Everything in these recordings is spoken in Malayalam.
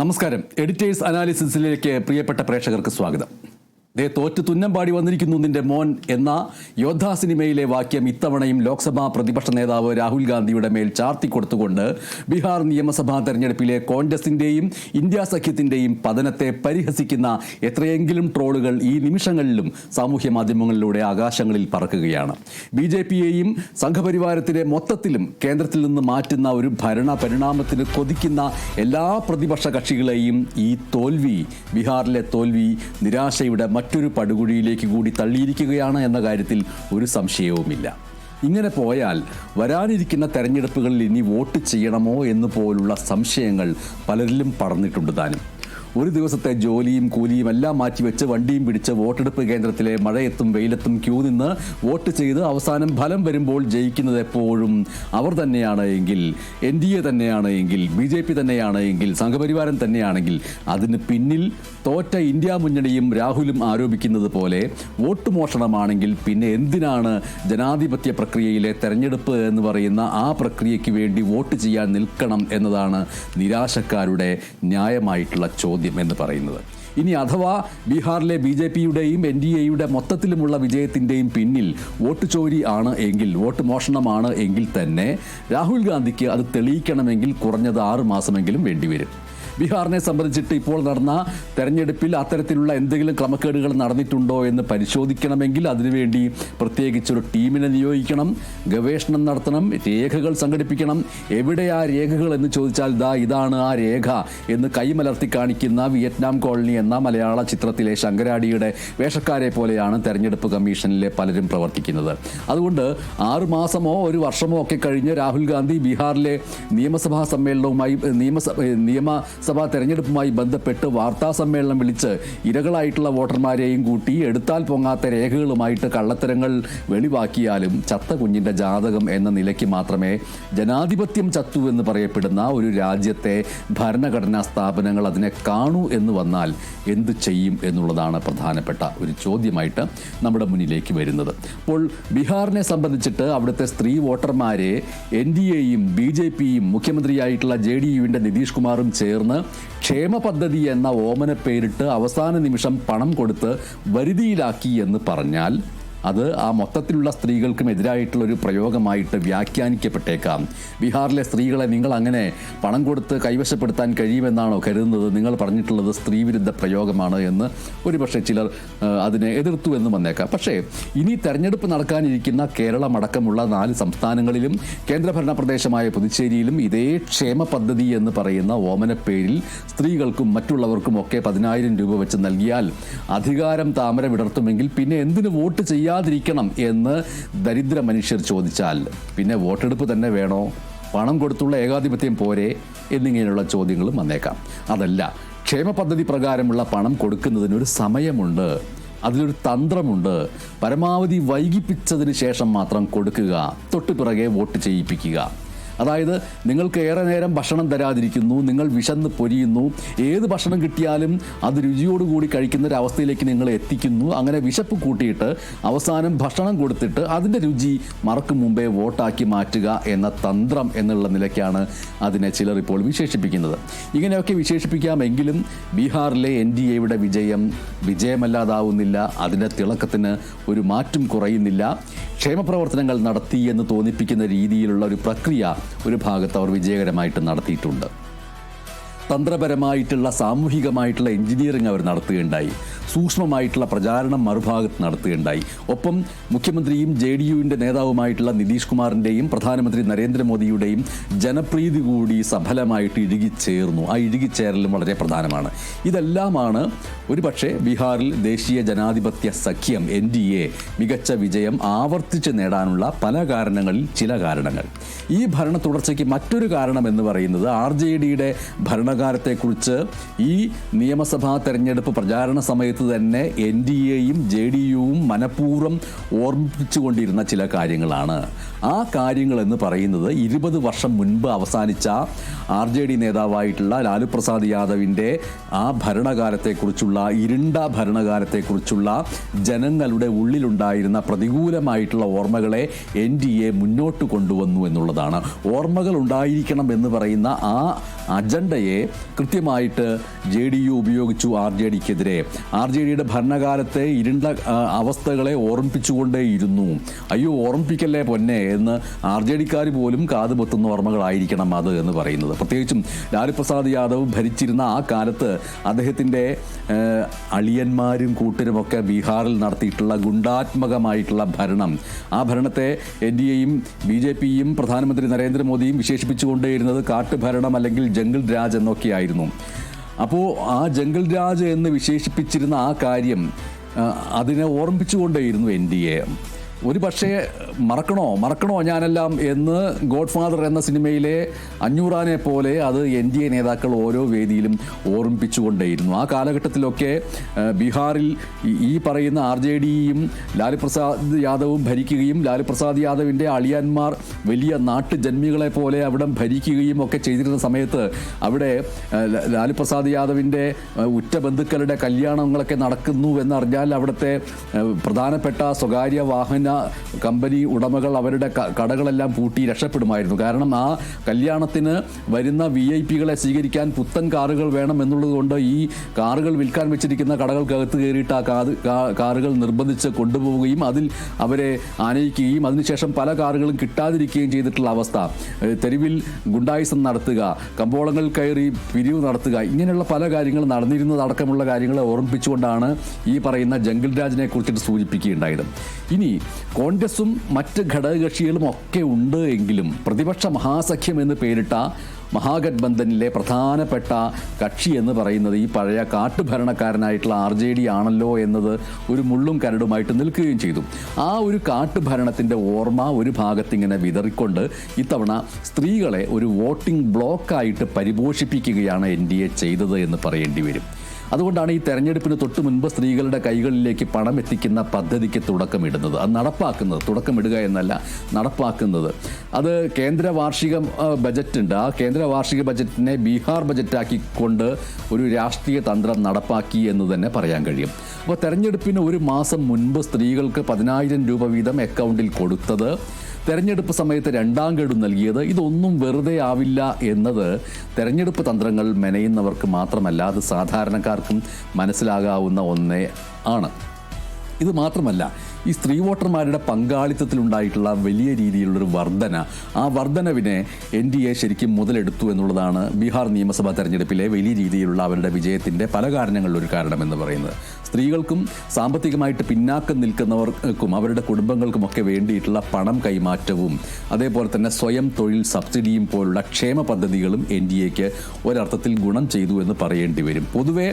നമസ്കാരം. എഡിറ്റേഴ്സ് അനാലിസിസിലേക്ക് പ്രിയപ്പെട്ട പ്രേക്ഷകർക്ക് സ്വാഗതം. ദേ തോറ്റ് തുന്നം പാടി വന്നിരിക്കുന്നു നിന്റെ മോൻ എന്ന യോദ്ധാ സിനിമയിലെ വാക്യം ഇത്തവണയും ലോക്സഭാ പ്രതിപക്ഷ നേതാവ് രാഹുൽ ഗാന്ധിയുടെ മേൽ ചാർത്തി കൊടുത്തുകൊണ്ട് ബീഹാർ നിയമസഭാ തെരഞ്ഞെടുപ്പിലെ കോൺഗ്രസിന്റെയും ഇന്ത്യ സഖ്യത്തിന്റെയും പതനത്തെ പരിഹസിക്കുന്ന എത്രയെങ്കിലും ട്രോളുകൾ ഈ നിമിഷങ്ങളിലും സാമൂഹ്യ മാധ്യമങ്ങളിലൂടെ ആകാശങ്ങളിൽ പറക്കുകയാണ്. ബി ജെ പിയെയും സംഘപരിവാരത്തിലെ മൊത്തത്തിലും കേന്ദ്രത്തിൽ നിന്ന് മാറ്റുന്ന ഒരു ഭരണ പരിണാമത്തിന് കൊതിക്കുന്ന എല്ലാ പ്രതിപക്ഷ കക്ഷികളെയും ഈ തോൽവി ബീഹാറിലെ തോൽവി നിരാശയുടെ മറ്റൊരു പടുകുഴിയിലേക്ക് കൂടി തള്ളിയിരിക്കുകയാണ് എന്ന കാര്യത്തിൽ ഒരു സംശയവുമില്ല. ഇങ്ങനെ പോയാൽ വരാനിരിക്കുന്ന തെരഞ്ഞെടുപ്പുകളിൽ ഇനി വോട്ട് ചെയ്യണമോ എന്ന് പോലുള്ള സംശയങ്ങൾ പലരിലും പറഞ്ഞിട്ടുണ്ട് താനും. ഒരു ദിവസത്തെ ജോലിയും കൂലിയും എല്ലാം മാറ്റിവെച്ച് വണ്ടിയും പിടിച്ച് വോട്ടെടുപ്പ് കേന്ദ്രത്തിലെ മഴയത്തും വെയിലത്തും ക്യൂ നിന്ന് വോട്ട് ചെയ്ത് അവസാനം ഫലം വരുമ്പോൾ ജയിക്കുന്നത് എപ്പോഴും അവർ തന്നെയാണ് എങ്കിൽ എൻ ഡി എ തന്നെയാണ് എങ്കിൽ ബി ജെ പി തന്നെയാണ് എങ്കിൽ സംഘപരിവാരം തന്നെയാണെങ്കിൽ അതിന് പിന്നിൽ തോറ്റ ഇന്ത്യ മുന്നണിയും രാഹുലും ആരോപിക്കുന്നത് പോലെ വോട്ട് മോഷണമാണെങ്കിൽ പിന്നെ എന്തിനാണ് ജനാധിപത്യ പ്രക്രിയയിലെ തെരഞ്ഞെടുപ്പ് എന്ന് പറയുന്ന ആ പ്രക്രിയയ്ക്ക് വേണ്ടി വോട്ട് ചെയ്യാൻ നിൽക്കണം എന്നതാണ് നിരാശക്കാരുടെ ന്യായമായിട്ടുള്ള ചോദ്യം. എന്ന് പറയുന്നത്. ഇനി അഥവാ ബീഹാറിലെ ബി ജെ പിയുടെയും എൻ ഡി എയുടെ മൊത്തത്തിലുമുള്ള വിജയത്തിന്റെയും പിന്നിൽ വോട്ട് ചോരി ആണ് എങ്കിൽ വോട്ട് മോഷണമാണ് എങ്കിൽ തന്നെ രാഹുൽ ഗാന്ധിക്ക് അത് തെളിയിക്കണമെങ്കിൽ കുറഞ്ഞത് ആറ് മാസമെങ്കിലും വേണ്ടിവരും. ബീഹാറിനെ സംബന്ധിച്ചിട്ട് ഇപ്പോൾ നടന്ന തെരഞ്ഞെടുപ്പിൽ അത്തരത്തിലുള്ള എന്തെങ്കിലും ക്രമക്കേടുകൾ നടന്നിട്ടുണ്ടോ എന്ന് പരിശോധിക്കണമെങ്കിൽ അതിനുവേണ്ടി പ്രത്യേകിച്ചൊരു ടീമിനെ നിയോഗിക്കണം ഗവേഷണം നടത്തണം രേഖകൾ സംഘടിപ്പിക്കണം. എവിടെ ആ രേഖകൾ എന്ന് ചോദിച്ചാൽ ദാ ഇതാണ് ആ രേഖ എന്ന് കൈമലർത്തി കാണിക്കുന്ന വിയറ്റ്നാം കോളനി എന്ന മലയാള ചിത്രത്തിലെ ശങ്കരാടിയുടെ വേഷക്കാരെ പോലെയാണ് തെരഞ്ഞെടുപ്പ് കമ്മീഷനിലെ പലരും പ്രവർത്തിക്കുന്നത്. അതുകൊണ്ട് ആറുമാസമോ ഒരു വർഷമോ ഒക്കെ കഴിഞ്ഞ് രാഹുൽ ഗാന്ധി ബീഹാറിലെ നിയമസഭാ സമ്മേളനവുമായി നിയമസഭ നിയമസഭാ തെരഞ്ഞെടുപ്പുമായി ബന്ധപ്പെട്ട് വാർത്താ സമ്മേളനം വിളിച്ച് ഇരകളായിട്ടുള്ള വോട്ടർമാരെയും കൂട്ടി എടുത്താൽ പൊങ്ങാത്ത രേഖകളുമായിട്ട് കള്ളത്തരങ്ങൾ വെളിവാക്കിയാലും ചത്ത കുഞ്ഞിന്റെ ജാതകം എന്ന നിലയ്ക്ക് മാത്രമേ ജനാധിപത്യം ചത്തു എന്ന് പറയപ്പെടുന്ന ഒരു രാജ്യത്തെ ഭരണഘടനാ സ്ഥാപനങ്ങൾ അതിനെ കാണൂ എന്ന് വന്നാൽ എന്ത് ചെയ്യും എന്നുള്ളതാണ് പ്രധാനപ്പെട്ട ഒരു ചോദ്യമായിട്ട് നമ്മുടെ മുന്നിലേക്ക് വരുന്നത്. അപ്പോൾ ബീഹാറിനെ സംബന്ധിച്ചിട്ട് അവിടുത്തെ സ്ത്രീ വോട്ടർമാരെ എൻ ഡി എയും ബി ജെ പിയും മുഖ്യമന്ത്രിയായിട്ടുള്ള ജെ ഡി യുവിന്റെ നിതീഷ് കുമാറും ചേർന്ന് ക്ഷേമ പദ്ധതി എന്ന ഓമന പേരിട്ട് അവസാന നിമിഷം പണം കൊടുത്ത് വരുതിയിലാക്കി എന്ന് പറഞ്ഞാൽ അത് ആ മൊത്തത്തിലുള്ള സ്ത്രീകൾക്കും എതിരായിട്ടുള്ള ഒരു പ്രയോഗമായിട്ട് വ്യാഖ്യാനിക്കപ്പെട്ടേക്കാം. ബീഹാറിലെ സ്ത്രീകളെ നിങ്ങൾ അങ്ങനെ പണം കൊടുത്ത് കൈവശപ്പെടുത്താൻ കഴിയുമെന്നാണോ കരുതുന്നത്? നിങ്ങൾ പറഞ്ഞിട്ടുള്ളത് സ്ത്രീവിരുദ്ധ പ്രയോഗമാണ് എന്ന് ഒരുപക്ഷെ ചിലർ അതിനെ എതിർത്തു എന്ന് വന്നേക്കാം. പക്ഷേ ഇനി തെരഞ്ഞെടുപ്പ് നടക്കാനിരിക്കുന്ന കേരളം അടക്കമുള്ള നാല് സംസ്ഥാനങ്ങളിലും കേന്ദ്രഭരണ പ്രദേശമായ പുതുച്ചേരിയിലും ഇതേ ക്ഷേമ പദ്ധതി എന്ന് പറയുന്ന ഓമനപ്പേരിൽ പേരിൽ സ്ത്രീകൾക്കും മറ്റുള്ളവർക്കും ഒക്കെ പതിനായിരം രൂപ വെച്ച് നൽകിയാൽ അധികാരം താമര വിടർത്തുമെങ്കിൽ പിന്നെ എന്തിനു വോട്ട് ചെയ്യാതിരിക്കണം എന്ന് ദരിദ്ര മനുഷ്യർ ചോദിച്ചാൽ പിന്നെ വോട്ടെടുപ്പ് തന്നെ വേണോ? പണം കൊടുത്തുള്ള ഏകാധിപത്യം പോരെ? എന്നിങ്ങനെയുള്ള ചോദ്യങ്ങളും വന്നേക്കാം. അതല്ല ക്ഷേമ പദ്ധതി പ്രകാരമുള്ള പണം കൊടുക്കുന്നതിനൊരു സമയമുണ്ട്. അതിലൊരു തന്ത്രമുണ്ട്. പരമാവധി വൈകിപ്പിച്ചതിന് ശേഷം മാത്രം കൊടുക്കുക തൊട്ടു പിറകെ വോട്ട് ചെയ്യിപ്പിക്കുക. അതായത് നിങ്ങൾക്ക് ഏറെ നേരം ഭക്ഷണം തരാതിരിക്കുന്നു നിങ്ങൾ വിശന്ന് പൊരിയുന്നു. ഏത് ഭക്ഷണം കിട്ടിയാലും അത് രുചിയോടുകൂടി കഴിക്കുന്ന ഒരു അവസ്ഥയിലേക്ക് നിങ്ങൾ എത്തിക്കുന്നു. അങ്ങനെ വിശപ്പ് കൂട്ടിയിട്ട് അവസാനം ഭക്ഷണം കൊടുത്തിട്ട് അതിന്റെ രുചി മറക്കും മുമ്പേ വോട്ടാക്കി മാറ്റുക എന്ന തന്ത്രം എന്നുള്ള നിലയ്ക്കാണ് അതിനെ ചിലർ ഇപ്പോൾ വിശേഷിപ്പിക്കുന്നത്. ഇങ്ങനെയൊക്കെ വിശേഷിപ്പിക്കാമെങ്കിലും ബീഹാറിലെ എൻ ഡി എയുടെ വിജയം വിജയമല്ലാതാവുന്നില്ല അതിന്റെ തിളക്കത്തിന് ഒരു മാറ്റം കുറയുന്നില്ല. ക്ഷേമപ്രവർത്തനങ്ങൾ നടത്തി എന്ന് തോന്നിപ്പിക്കുന്ന രീതിയിലുള്ള ഒരു പ്രക്രിയ ഒരു ഭാഗത്ത് അവർ വിജയകരമായിട്ട് നടത്തിയിട്ടുണ്ട്. തന്ത്രപരമായിട്ടുള്ള സാമൂഹികമായിട്ടുള്ള എഞ്ചിനീയറിംഗ് അവർ നടത്തുകയുണ്ടായി. സൂക്ഷ്മമായിട്ടുള്ള പ്രചാരണം മറുഭാഗത്ത് നടത്തുകയുണ്ടായി. ഒപ്പം മുഖ്യമന്ത്രിയും ജെ ഡി യുവിന്റെ നേതാവുമായിട്ടുള്ള നിതീഷ് കുമാറിന്റെയും പ്രധാനമന്ത്രി നരേന്ദ്രമോദിയുടെയും ജനപ്രീതി കൂടി സഫലമായിട്ട് ഇഴുകിച്ചേർന്നു ആ ഇഴുകിച്ചേരലും വളരെ പ്രധാനമാണ്. ഇതെല്ലാമാണ് ഒരു പക്ഷേ ബീഹാറിൽ ദേശീയ ജനാധിപത്യ സഖ്യം എൻ ഡി എ മികച്ച വിജയം ആവർത്തിച്ച് നേടാനുള്ള പല കാരണങ്ങളിൽ ചില കാരണങ്ങൾ. ഈ ഭരണ തുടർച്ചയ്ക്ക് മറ്റൊരു കാരണം എന്ന് പറയുന്നത് ആർ ജെ ഡിയുടെ ഭരണകാലത്തെക്കുറിച്ച് ഈ നിയമസഭാ തെരഞ്ഞെടുപ്പ് പ്രചാരണ സമയത്ത് തന്നെ എൻ ഡി എയും ജെ ഡി യുവും മനഃപൂർവം ഓർമ്മിപ്പിച്ചുകൊണ്ടിരുന്ന ചില കാര്യങ്ങളാണ്. ആ കാര്യങ്ങൾ എന്ന് പറയുന്നത് ഇരുപത് വർഷം മുൻപ് അവസാനിച്ച ആർ ജെ ഡി നേതാവായിട്ടുള്ള ലാലു പ്രസാദ് യാദവിന്റെ ആ ഭരണകാലത്തെക്കുറിച്ചുള്ള ഇരുണ്ട ഭരണകാലത്തെക്കുറിച്ചുള്ള ജനങ്ങളുടെ ഉള്ളിലുണ്ടായിരുന്ന പ്രതികൂലമായിട്ടുള്ള ഓർമ്മകളെ എൻ ഡി എ മുന്നോട്ട് കൊണ്ടുവന്നു എന്നുള്ളതാണ്. ഓർമ്മകൾ ഉണ്ടായിരിക്കണം എന്ന് പറയുന്ന ആ അജണ്ടയെ കൃത്യമായിട്ട് ജെ ഡി യു ഉപയോഗിച്ചു ആർ ജെ ഡിക്കെതിരെ ആർ ജെ ഡിയുടെ ഭരണകാലത്തെ ഇരുണ്ട അവസ്ഥകളെ ഓർമ്മിപ്പിച്ചുകൊണ്ടേയിരുന്നു. അയ്യോ ഓർമ്മിപ്പിക്കല്ലേ പൊന്നെ? എന്ന് ആർ ജെ ഡിക്കാർ പോലും കാതുപൊത്തുന്ന ഓർമ്മകളായിരിക്കണം അത് എന്ന് പറയുന്നത്. പ്രത്യേകിച്ചും ലാലു പ്രസാദ് യാദവ് ഭരിച്ചിരുന്ന ആ കാലത്ത് അദ്ദേഹത്തിന്റെ അളിയന്മാരും കൂട്ടരുമൊക്കെ ബീഹാറിൽ നടത്തിയിട്ടുള്ള ഗുണ്ടാത്മകമായിട്ടുള്ള ഭരണം. ആ ഭരണത്തെ എൻ ഡി എയും ബി ജെ പിയും പ്രധാനമന്ത്രി നരേന്ദ്രമോദിയും വിശേഷിപ്പിച്ചുകൊണ്ടേയിരുന്നത് കാട്ടുഭരണം അല്ലെങ്കിൽ ജംഗിൾ രാജ് എന്നൊക്കെയായിരുന്നു. അപ്പോൾ ആ ജംഗിൾ രാജ് എന്ന് വിശേഷിപ്പിച്ചിരുന്ന ആ കാര്യം അതിനെ ഓർമ്മിപ്പിച്ചുകൊണ്ടേയിരുന്നു എൻ ഡി എ. ഒരു പക്ഷേ മറക്കണോ? മറക്കണോ ഞാനെല്ലാം എന്ന് ഗോഡ് ഫാദർ എന്ന സിനിമയിലെ അഞ്ഞൂറാനെ പോലെ അത് എൻ ഡി എ നേതാക്കൾ ഓരോ വേദിയിലും ഓർമ്മിപ്പിച്ചുകൊണ്ടേയിരുന്നു. ആ കാലഘട്ടത്തിലൊക്കെ ബീഹാറിൽ ഈ- പറയുന്ന ആർ ജെ ഡിയും ലാലു പ്രസാദ് യാദവും ഭരിക്കുകയും ലാലുപ്രസാദ് യാദവിന്റെ അളിയന്മാർ വലിയ നാട്ടുജന്മികളെ പോലെ അവിടം ഭരിക്കുകയും ഒക്കെ ചെയ്തിരുന്ന സമയത്ത് അവിടെ ലാലുപ്രസാദ് യാദവിന്റെ ഉറ്റ ബന്ധുക്കളുടെ കല്യാണങ്ങളൊക്കെ നടക്കുന്നു എന്നറിഞ്ഞാൽ അവിടുത്തെ പ്രധാനപ്പെട്ട സ്വകാര്യ വാഹന കമ്പനി ഉടമകൾ അവരുടെ കടകളെല്ലാം പൂട്ടി രക്ഷപ്പെടുമായിരുന്നു. കാരണം ആ കല്യാണത്തിന് വരുന്ന വി ഐ പികളെ സ്വീകരിക്കാൻ പുത്തൻ കാറുകൾ വേണം എന്നുള്ളതുകൊണ്ട് ഈ കാറുകൾ വിൽക്കാൻ വെച്ചിരിക്കുന്ന കടകൾക്കകത്ത് കയറിയിട്ട് ആ കാറുകൾ നിർബന്ധിച്ച് കൊണ്ടുപോവുകയും അതിൽ അവരെ ആനയിക്കുകയും അതിനുശേഷം പല കാറുകളും കിട്ടാതിരിക്കുകയും ചെയ്തിട്ടുള്ള അവസ്ഥ. തെരുവിൽ ഗുണ്ടായിസം നടത്തുക കമ്പോളങ്ങൾ കയറി പിരിവ് നടത്തുക ഇങ്ങനെയുള്ള പല കാര്യങ്ങൾ നടന്നിരുന്നതടക്കമുള്ള കാര്യങ്ങളെ ഓർമ്മിപ്പിച്ചുകൊണ്ടാണ് ഈ പറയുന്ന ജംഗിൾ രാജിനെ കുറിച്ചിട്ട് സൂചിപ്പിക്കുകയുണ്ടായത്. ഇനി കോൺഗ്രസും മറ്റ് ഘടകകക്ഷികളും ഒക്കെ ഉണ്ട് എങ്കിലും പ്രതിപക്ഷ മഹാസഖ്യം എന്ന് പേരിട്ട മഹാഗത്ബന്ധനിലെ പ്രധാനപ്പെട്ട കക്ഷി എന്ന് പറയുന്നത് ഈ പഴയ കാട്ടുഭരണക്കാരനായിട്ടുള്ള ആർ ജെ ഡി ആണല്ലോ എന്നത് ഒരു മുള്ളും കരടുമായിട്ട് നിൽക്കുകയും ചെയ്തു. ആ ഒരു കാട്ടുഭരണത്തിന്റെ ഓർമ്മ ഒരു ഭാഗത്തിങ്ങനെ വിതറിക്കൊണ്ട് ഇത്തവണ സ്ത്രീകളെ ഒരു വോട്ടിംഗ് ബ്ലോക്കായിട്ട് പരിപോഷിപ്പിക്കുകയാണ് എൻ ഡി എ ചെയ്തത് എന്ന് പറയേണ്ടി വരും. അതുകൊണ്ടാണ് ഈ തെരഞ്ഞെടുപ്പിന് തൊട്ട് മുൻപ് സ്ത്രീകളുടെ കൈകളിലേക്ക് പണം എത്തിക്കുന്ന പദ്ധതിക്ക് തുടക്കമിടുന്നത്. അത് നടപ്പാക്കുന്നത് തുടക്കമിടുക എന്നല്ല നടപ്പാക്കുന്നത്. അത് കേന്ദ്ര വാർഷിക ബജറ്റ് ഉണ്ട് ആ കേന്ദ്ര വാർഷിക ബജറ്റിനെ ബീഹാർ ബജറ്റാക്കിക്കൊണ്ട് ഒരു രാഷ്ട്രീയ തന്ത്രം നടപ്പാക്കി എന്ന് തന്നെ പറയാൻ കഴിയും. അപ്പോൾ തെരഞ്ഞെടുപ്പിന് ഒരു മാസം മുൻപ് സ്ത്രീകൾക്ക് പതിനായിരം രൂപ വീതം അക്കൗണ്ടിൽ കൊടുത്തത് തെരഞ്ഞെടുപ്പ് സമയത്ത് രണ്ടാം ഗഡു നൽകിയത് ഇതൊന്നും വെറുതെ ആവില്ല എന്നത് തെരഞ്ഞെടുപ്പ് തന്ത്രങ്ങൾ മെനയുന്നവർക്ക് മാത്രമല്ല അത് സാധാരണക്കാർക്കും മനസ്സിലാകാവുന്ന ഒന്നേ ആണ്. ഇത് മാത്രമല്ല ഈ സ്ത്രീ വോട്ടർമാരുടെ പങ്കാളിത്തത്തിലുണ്ടായിട്ടുള്ള വലിയ രീതിയിലുള്ളൊരു വർധന ആ വർധനവിനെ എൻ ഡി എ ശരിക്കും മുതലെടുത്തു എന്നുള്ളതാണ് ബീഹാർ നിയമസഭാ തെരഞ്ഞെടുപ്പിലെ വലിയ രീതിയിലുള്ള അവരുടെ വിജയത്തിന്റെ പല കാരണങ്ങളിലൊരു കാരണമെന്ന് പറയുന്നത്. സ്ത്രീകൾക്കും സാമ്പത്തികമായിട്ട് പിന്നാക്കം നിൽക്കുന്നവർക്കും അവരുടെ കുടുംബങ്ങൾക്കുമൊക്കെ വേണ്ടിയിട്ടുള്ള പണം കൈമാറ്റവും അതേപോലെ തന്നെ സ്വയം തൊഴിൽ സബ്സിഡിയും പോലുള്ള ക്ഷേമ പദ്ധതികളും എൻ ഡി എക്ക് ഒരർത്ഥത്തിൽ ഗുണം ചെയ്തു എന്ന് പറയേണ്ടി വരും. പൊതുവെ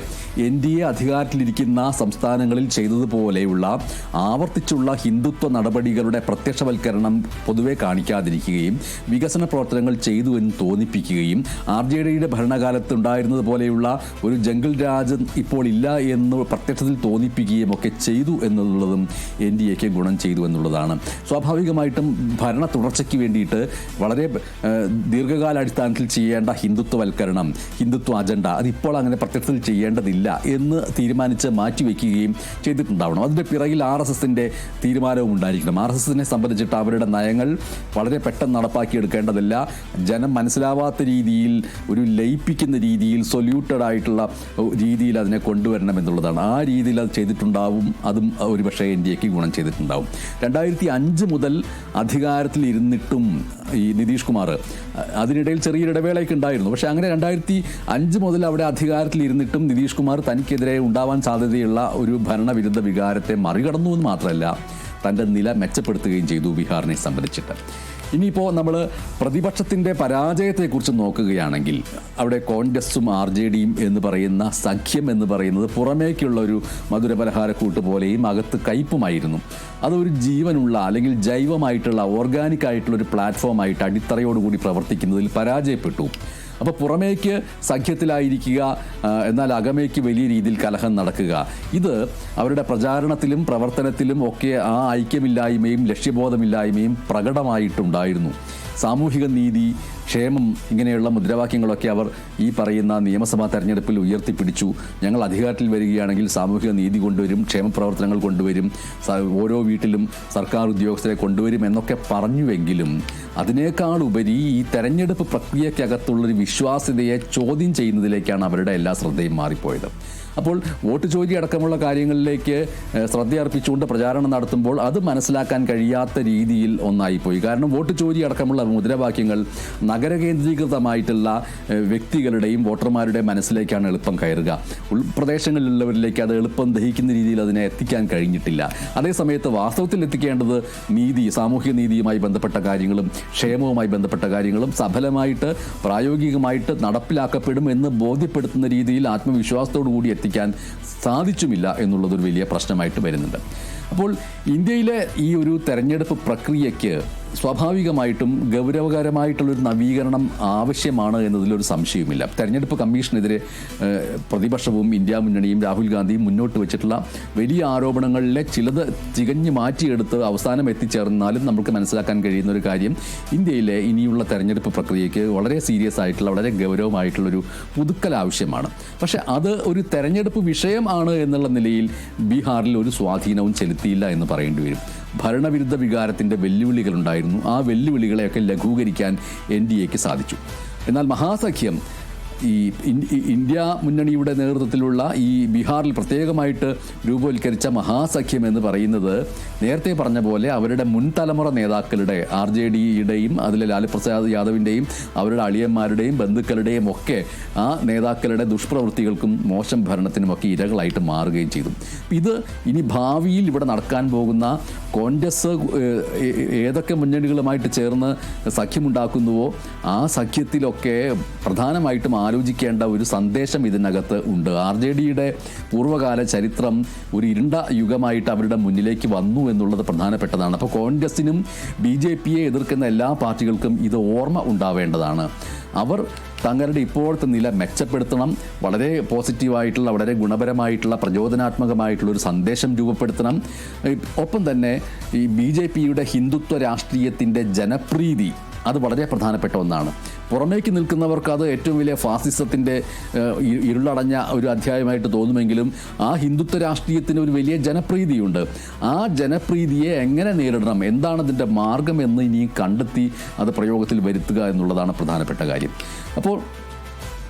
എൻ ഡി എ അധികാരത്തിലിരിക്കുന്ന സംസ്ഥാനങ്ങളിൽ ചെയ്തതുപോലെയുള്ള ആവർത്തിച്ചുള്ള ഹിന്ദുത്വ നടപടികളുടെ പ്രത്യക്ഷവൽക്കരണം പൊതുവെ കാണിക്കാതിരിക്കുകയും വികസന പ്രവർത്തനങ്ങൾ ചെയ്തു എന്ന് തോന്നിപ്പിക്കുകയും ആർ ജെ ഡിയുടെ ഭരണകാലത്ത് ഉണ്ടായിരുന്നത് പോലെയുള്ള ഒരു ജംഗിൾ രാജ് ഇപ്പോൾ ഇല്ല എന്ന് പ്രത്യക്ഷത്തിൽ തോന്നിപ്പിക്കുകയും ഒക്കെ ചെയ്തു എന്നുള്ളതും എൻ ഡി എക്ക് ഗുണം ചെയ്തു എന്നുള്ളതാണ്. സ്വാഭാവികമായിട്ടും ഭരണ തുടർച്ചയ്ക്ക് വേണ്ടിയിട്ട് വളരെ ദീർഘകാലാടിസ്ഥാനത്തിൽ ചെയ്യേണ്ട ഹിന്ദുത്വവൽക്കരണം ഹിന്ദുത്വ അജണ്ട അതിപ്പോൾ അങ്ങനെ പ്രത്യക്ഷത്തിൽ ചെയ്യേണ്ടതില്ല എന്ന് തീരുമാനിച്ച് മാറ്റിവെക്കുകയും ചെയ്തിട്ടുണ്ടാവണം. അതിന്റെ പിറകിൽ ആർ എസ് എസിന്റെ തീരുമാനവും ഉണ്ടായിരിക്കണം. ആർ എസ് എസിനെ സംബന്ധിച്ചിട്ട് അവരുടെ നയങ്ങൾ വളരെ പെട്ടെന്ന് നടപ്പാക്കിയെടുക്കേണ്ടതില്ല. ജനം മനസ്സിലാവാത്ത രീതിയിൽ ഒരു ലയിപ്പിക്കുന്ന രീതിയിൽ സൊല്യൂട്ടഡ് ആയിട്ടുള്ള രീതിയിൽ അതിനെ കൊണ്ടുവരണം എന്നുള്ളതാണ് ആ രീതിയിൽ അത് ചെയ്തിട്ടുണ്ടാവും. അതും ഒരുപക്ഷെ എൻ ഡി എക്ക് ഗുണം ചെയ്തിട്ടുണ്ടാവും. രണ്ടായിരത്തി അഞ്ച് മുതൽ അധികാരത്തിൽ ഇരുന്നിട്ടും ഈ നിതീഷ് കുമാർ അതിനിടയിൽ ചെറിയൊരു ഇടവേളയൊക്കെ ഉണ്ടായിരുന്നു. പക്ഷേ അങ്ങനെ രണ്ടായിരത്തി അഞ്ച് മുതൽ അവിടെ അധികാരത്തിൽ ഇരുന്നിട്ടും നിതീഷ് കുമാർ തനിക്കെതിരെ ഉണ്ടാവാൻ സാധ്യതയുള്ള ഒരു ഭരണവിരുദ്ധ വികാരത്തെ മറികടന്നു എന്ന് മാത്രമല്ല തന്റെ നില മെച്ചപ്പെടുത്തുകയും ചെയ്തു ബീഹാറിനെ സംബന്ധിച്ചിട്ട്. ഇനിയിപ്പോൾ നമ്മൾ പ്രതിപക്ഷത്തിന്റെ പരാജയത്തെക്കുറിച്ച് നോക്കുകയാണെങ്കിൽ അവിടെ കോൺഗ്രസും ആർ ജെ ഡിയും എന്ന് പറയുന്ന സഖ്യം എന്ന് പറയുന്നത് പുറമേക്കുള്ള ഒരു മധുരപലഹാരക്കൂട്ട് പോലെയും അകത്ത് കയ്പുമായിരുന്നു. അതൊരു ജീവനുള്ള അല്ലെങ്കിൽ ജൈവമായിട്ടുള്ള ഓർഗാനിക് ആയിട്ടുള്ള ഒരു പ്ലാറ്റ്ഫോമായിട്ട് അടിത്തറയോടുകൂടി പ്രവർത്തിക്കുന്നതിൽ പരാജയപ്പെട്ടു. അപ്പോൾ പുറമേക്ക് സഖ്യത്തിലായിരിക്കുക എന്നാൽ അകമേക്ക് വലിയ രീതിയിൽ കലഹം നടക്കുക. ഇത് അവരുടെ പ്രചാരണത്തിലും പ്രവർത്തനത്തിലും ഒക്കെ ആ ഐക്യമില്ലായ്മയും ലക്ഷ്യബോധമില്ലായ്മയും പ്രകടമായിട്ടുണ്ടായിരുന്നു. സാമൂഹിക നീതി ക്ഷേമം ഇങ്ങനെയുള്ള മുദ്രാവാക്യങ്ങളൊക്കെ അവർ ഈ പറയുന്ന നിയമസഭാ തെരഞ്ഞെടുപ്പിൽ ഉയർത്തിപ്പിടിച്ചു. ഞങ്ങൾ അധികാരത്തിൽ വരികയാണെങ്കിൽ സാമൂഹിക നീതി കൊണ്ടുവരും ക്ഷേമ പ്രവർത്തനങ്ങൾ കൊണ്ടുവരും ഓരോ വീട്ടിലും സർക്കാർ ഉദ്യോഗസ്ഥരെ കൊണ്ടുവരും എന്നൊക്കെ പറഞ്ഞുവെങ്കിലും അതിനേക്കാൾ ഉപരി ഈ തെരഞ്ഞെടുപ്പ് പ്രക്രിയക്കകത്തുള്ളൊരു വിശ്വാസ്യതയെ ചോദ്യം ചെയ്യുന്നതിലേക്കാണ് അവരുടെ എല്ലാ ശ്രദ്ധയും മാറിപ്പോയത്. അപ്പോൾ വോട്ട് ചോരി അടക്കമുള്ള കാര്യങ്ങളിലേക്ക് ശ്രദ്ധയർപ്പിച്ചുകൊണ്ട് പ്രചാരണം നടത്തുമ്പോൾ അത് മനസ്സിലാക്കാൻ കഴിയാത്ത രീതിയിൽ ഒന്നായിപ്പോയി. കാരണം വോട്ട് ചോരി അടക്കമുള്ള മുദ്രാവാക്യങ്ങൾ നഗര കേന്ദ്രീകൃതമായിട്ടുള്ള ഏഹ്, വ്യക്തികളുടെയും വോട്ടർമാരുടെ മനസ്സിലേക്കാണ് എളുപ്പം കയറുക. ഉൾപ്രദേശങ്ങളിലുള്ളവരിലേക്ക് അത് എളുപ്പം ദഹിക്കുന്ന രീതിയിൽ അതിനെ എത്തിക്കാൻ കഴിഞ്ഞിട്ടില്ല. അതേസമയത്ത് വാസ്തവത്തിൽ എത്തിക്കേണ്ടത് നീതി സാമൂഹ്യ നീതിയുമായി ബന്ധപ്പെട്ട കാര്യങ്ങളും ക്ഷേമവുമായി ബന്ധപ്പെട്ട കാര്യങ്ങളും സഫലമായിട്ട് പ്രായോഗികമായിട്ട് നടപ്പിലാക്കപ്പെടും എന്ന് ബോധ്യപ്പെടുത്തുന്ന രീതിയിൽ ആത്മവിശ്വാസത്തോടു കൂടി എത്തിക്കാൻ സാധിച്ചുമില്ല എന്നുള്ളതൊരു വലിയ പ്രശ്നമായിട്ട് വരുന്നുണ്ട്. അപ്പോൾ ഇന്ത്യയിലെ ഈ ഒരു തെരഞ്ഞെടുപ്പ് പ്രക്രിയയ്ക്ക് സ്വാഭാവികമായിട്ടും ഗൗരവകരമായിട്ടുള്ളൊരു നവീകരണം ആവശ്യമാണ് എന്നതിലൊരു സംശയവുമില്ല. തെരഞ്ഞെടുപ്പ് കമ്മീഷനെതിരെ പ്രതിപക്ഷവും ഇന്ത്യ മുന്നണിയും രാഹുൽ ഗാന്ധിയും മുന്നോട്ട് വെച്ചിട്ടുള്ള വലിയ ആരോപണങ്ങളിലെ ചിലത് തികഞ്ഞു മാറ്റിയെടുത്ത് അവസാനം എത്തിച്ചേർന്നാലും നമുക്ക് മനസ്സിലാക്കാൻ കഴിയുന്ന ഒരു കാര്യം ഇന്ത്യയിലെ ഇനിയുള്ള തെരഞ്ഞെടുപ്പ് പ്രക്രിയയ്ക്ക് വളരെ സീരിയസ് ആയിട്ടുള്ള വളരെ ഗൗരവമായിട്ടുള്ളൊരു പുതുക്കൽ ആവശ്യമാണ്. പക്ഷേ അത് ഒരു തെരഞ്ഞെടുപ്പ് വിഷയം ആണ് എന്നുള്ള നിലയിൽ ബീഹാറിൽ ഒരു സ്വാധീനവും ചെലുത്തിയില്ല എന്ന് പറയേണ്ടി വരും. ഭരണവിരുദ്ധ വികാരത്തിന്റെ വെല്ലുവിളികളുണ്ടായിരുന്നു. ആ വെല്ലുവിളികളെയൊക്കെ ലഘൂകരിക്കാൻ എൻ ഡി എക്ക് സാധിച്ചു. എന്നാൽ മഹാസഖ്യം ഈ ഇന്ത്യ മുന്നണിയുടെ നേതൃത്വത്തിലുള്ള ഈ ബീഹാറിൽ പ്രത്യേകമായിട്ട് രൂപവൽക്കരിച്ച മഹാസഖ്യം എന്ന് പറയുന്നത് നേരത്തെ പറഞ്ഞ പോലെ അവരുടെ മുൻ തലമുറ നേതാക്കളുടെ ആർ ജെ ഡിയുടെയും അതിലെ ലാലു പ്രസാദ് യാദവിന്റെയും അവരുടെ അളിയന്മാരുടെയും ബന്ധുക്കളുടെയും ഒക്കെ ആ നേതാക്കളുടെ ദുഷ്പ്രവൃത്തികൾക്കും മോശം ഭരണത്തിനുമൊക്കെ ഇരകളായിട്ട് മാറുകയും ചെയ്തു. ഇത് ഇനി ഭാവിയിൽ ഇവിടെ നടക്കാൻ പോകുന്ന കോൺഗ്രസ് ഏതൊക്കെ മുന്നണികളുമായിട്ട് ചേർന്ന് സഖ്യമുണ്ടാക്കുന്നുവോ ആ സഖ്യത്തിലൊക്കെ പ്രധാനമായിട്ടും ആലോചിക്കേണ്ട ഒരു സന്ദേശം ഇതിനകത്ത് ഉണ്ട്. ആർ ജെ ഡിയുടെ പൂർവകാല ചരിത്രം ഒരു ഇരുണ്ട യുഗമായിട്ട് അവരുടെ മുന്നിലേക്ക് വന്നു എന്നുള്ളത് പ്രധാനപ്പെട്ടതാണ്. അപ്പോൾ കോൺഗ്രസിനും ബി ജെ പിയെ എതിർക്കുന്ന എല്ലാ പാർട്ടികൾക്കും ഇത് ഓർമ്മ ഉണ്ടാവേണ്ടതാണ്. അവർ തങ്ങളുടെ ഇപ്പോഴത്തെ നില മെച്ചപ്പെടുത്തണം വളരെ പോസിറ്റീവായിട്ടുള്ള വളരെ ഗുണപരമായിട്ടുള്ള പ്രചോദനാത്മകമായിട്ടുള്ള ഒരു സന്ദേശം രൂപപ്പെടുത്തണം. ഒപ്പം തന്നെ ഈ ബി ജെ പിയുടെ ഹിന്ദുത്വ രാഷ്ട്രീയത്തിന്റെ ജനപ്രീതി അത് വളരെ പ്രധാനപ്പെട്ട ഒന്നാണ്. പുറമേക്ക് നിൽക്കുന്നവർക്ക് അത് ഏറ്റവും വലിയ ഫാസിസത്തിന്റെ ഇരുളടഞ്ഞ ഒരു അധ്യായമായിട്ട് തോന്നുമെങ്കിലും ആ ഹിന്ദുത്വ രാഷ്ട്രീയത്തിന് ഒരു വലിയ ജനപ്രീതിയുണ്ട്. ആ ജനപ്രീതിയെ എങ്ങനെ നേരിടണം? എന്താണ് അതിന്റെ മാർഗം എന്ന് ഇനി കണ്ടെത്തി അത് പ്രയോഗത്തിൽ വരുത്തുക എന്നുള്ളതാണ് പ്രധാനപ്പെട്ട കാര്യം. അപ്പോൾ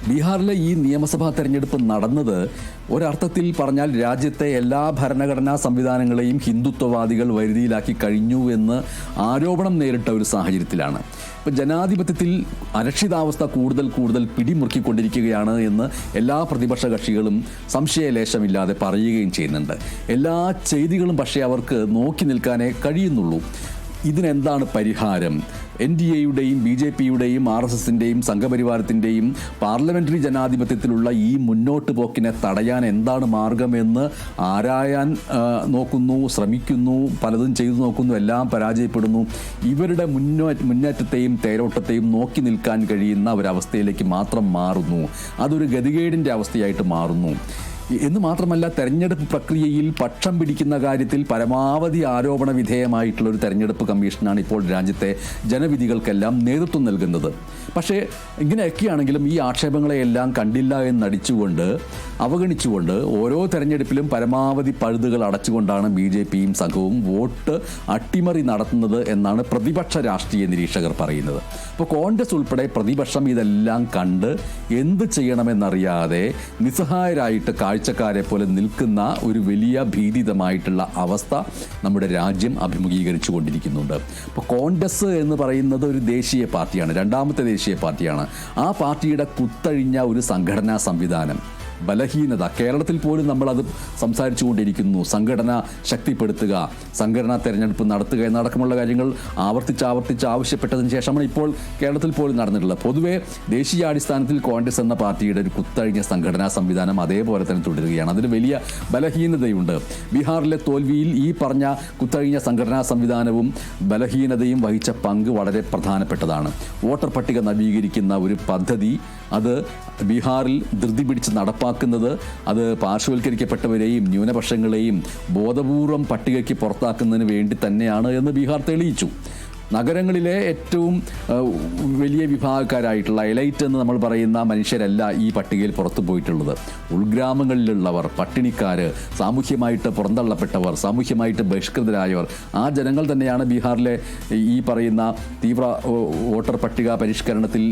ബീഹാറിലെ ഈ നിയമസഭാ തെരഞ്ഞെടുപ്പ് നടന്നത് ഒരർത്ഥത്തിൽ പറഞ്ഞാൽ രാജ്യത്തെ എല്ലാ ഭരണഘടനാ സംവിധാനങ്ങളെയും ഹിന്ദുത്വവാദികൾ വരുതിയിലാക്കി കഴിഞ്ഞു എന്ന് ആരോപണം നേരിട്ട ഒരു സാഹചര്യത്തിലാണ്. ജനാധിപത്യത്തിൽ അരക്ഷിതാവസ്ഥ കൂടുതൽ കൂടുതൽ പിടിമുറുക്കിക്കൊണ്ടിരിക്കുകയാണ് എന്ന് എല്ലാ പ്രതിപക്ഷ കക്ഷികളും സംശയലേശമില്ലാതെ പറയുകയും ചെയ്യുന്നുണ്ട്. എല്ലാ ചെയ്തികളും പക്ഷേ അവർക്ക് നോക്കി നിൽക്കാനേ കഴിയുന്നുള്ളൂ. ഇതിനെന്താണ് പരിഹാരം? എൻ ഡി എയുടെയും ബി ജെ പിയുടെയും ആർ എസ് എസിന്റെയും സംഘപരിവാരത്തിന്റെയും പാർലമെന്ററി ജനാധിപത്യത്തിലുള്ള ഈ മുന്നോട്ട് പോക്കിനെ തടയാൻ എന്താണ് മാർഗമെന്ന് ആരായാൻ നോക്കുന്നു ശ്രമിക്കുന്നു പലതും ചെയ്തു നോക്കുന്നു എല്ലാം പരാജയപ്പെടുന്നു. ഇവരുടെ മുന്നോ മുന്നേറ്റത്തെയും തേരോട്ടത്തെയും നോക്കി നിൽക്കാൻ കഴിയുന്ന ഒരവസ്ഥയിലേക്ക് മാത്രം മാറുന്നു. അതൊരു ഗതികേടിന്റെ അവസ്ഥയായിട്ട് മാറുന്നു. എന്ന് മാത്രമല്ല തെരഞ്ഞെടുപ്പ് പ്രക്രിയയിൽ പക്ഷം പിടിക്കുന്ന കാര്യത്തിൽ പരമാവധി ആരോപണ വിധേയമായിട്ടുള്ള ഒരു തെരഞ്ഞെടുപ്പ് കമ്മീഷനാണ് ഇപ്പോൾ രാജ്യത്തെ ജനവിധികൾക്കെല്ലാം നേതൃത്വം നൽകുന്നത്. പക്ഷേ ഇങ്ങനെയൊക്കെയാണെങ്കിലും ഈ ആക്ഷേപങ്ങളെയെല്ലാം കണ്ടില്ല എന്നടിച്ചുകൊണ്ട് അവഗണിച്ചുകൊണ്ട് ഓരോ തെരഞ്ഞെടുപ്പിലും പരമാവധി പഴുതുകൾ അടച്ചുകൊണ്ടാണ് ബി ജെ പിയും സംഘവും വോട്ട് അട്ടിമറി നടത്തുന്നത് എന്നാണ് പ്രതിപക്ഷ രാഷ്ട്രീയ നിരീക്ഷകർ പറയുന്നത്. അപ്പോൾ കോൺഗ്രസ് ഉൾപ്പെടെ പ്രതിപക്ഷം ഇതെല്ലാം കണ്ട് എന്ത് ചെയ്യണമെന്നറിയാതെ നിസ്സഹായരായിട്ട് കാഴ്ചക്കാരെ പോലെ നിൽക്കുന്ന ഒരു വലിയ ഭീതിതമായിട്ടുള്ള അവസ്ഥ നമ്മുടെ രാജ്യം അഭിമുഖീകരിച്ചു കൊണ്ടിരിക്കുന്നുണ്ട് അപ്പോൾ കോൺഗ്രസ് എന്ന് പറയുന്നത് ഒരു ദേശീയ പാർട്ടിയാണ് രണ്ടാമത്തെ ദേശീയ പാർട്ടിയാണ്. ആ പാർട്ടിയുടെ കുത്തഴിഞ്ഞ ഒരു സംഘടനാ സംവിധാനം ബലഹീനത. കേരളത്തിൽ പോലും നമ്മളത് സംസാരിച്ചുകൊണ്ടിരിക്കുന്നു. സംഘടന ശക്തിപ്പെടുത്തുക സംഘടനാ തെരഞ്ഞെടുപ്പ് നടത്തുക എന്നടക്കമുള്ള കാര്യങ്ങൾ ആവർത്തിച്ച് ആവർത്തിച്ച് ആവശ്യപ്പെട്ടതിന് ശേഷമാണ് ഇപ്പോൾ കേരളത്തിൽ പോലും നടന്നിട്ടുള്ളത്. പൊതുവെ ദേശീയാടിസ്ഥാനത്തിൽ കോൺഗ്രസ് എന്ന പാർട്ടിയുടെ ഒരു കുത്തഴിഞ്ഞ സംഘടനാ സംവിധാനം അതേപോലെ തന്നെ തുടരുകയാണ്. അതിന് വലിയ ബലഹീനതയുണ്ട്. ബീഹാറിലെ തോൽവിയിൽ ഈ പറഞ്ഞ കുത്തഴിഞ്ഞ സംഘടനാ സംവിധാനവും ബലഹീനതയും വഹിച്ച പങ്ക് വളരെ പ്രധാനപ്പെട്ടതാണ്. വോട്ടർ പട്ടിക നവീകരിക്കുന്ന ഒരു പദ്ധതി അത് ബീഹാറിൽ ധൃതി പിടിച്ച് നടപ്പാക്കുന്നത് അത് പാർശ്വവൽക്കരിക്കപ്പെട്ടവരെയും ന്യൂനപക്ഷങ്ങളെയും ബോധപൂർവം പട്ടികയ്ക്ക് പുറത്താക്കുന്നതിന് വേണ്ടി തന്നെയാണ് എന്ന് ബീഹാർ തെളിയിച്ചു. നഗരങ്ങളിലെ ഏറ്റവും വലിയ വിഭാഗക്കാരായിട്ടുള്ള എലൈറ്റ് എന്ന് നമ്മൾ പറയുന്ന മനുഷ്യരല്ല ഈ പട്ടികയിൽ പുറത്തു പോയിട്ടുള്ളത്. ഉൾഗ്രാമങ്ങളിലുള്ളവർ പട്ടിണിക്കാർ സാമൂഹ്യമായിട്ട് പുറന്തള്ളപ്പെട്ടവർ സാമൂഹ്യമായിട്ട് ബഹിഷ്കൃതരായവർ ആ ജനങ്ങൾ തന്നെയാണ് ബീഹാറിലെ ഈ പറയുന്ന തീവ്ര വോട്ടർ പട്ടിക പരിഷ്കരണത്തിൽ